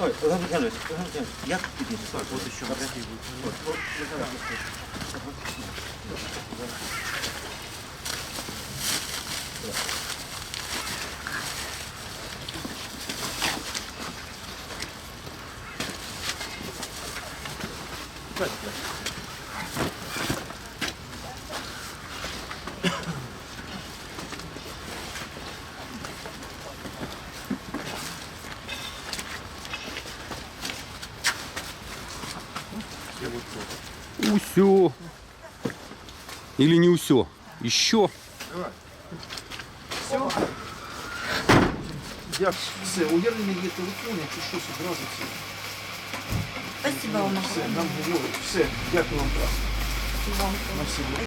Ой, Олег Михайлович, Олег Михайлович, як підійти? От що. Усё. Или не усё. Еще. Як все, у Єрмі є телефон, якщо щось одразу все. Спасибо вам Все, огромное. нам говорять. Все, дякую вам. Вам На все добре.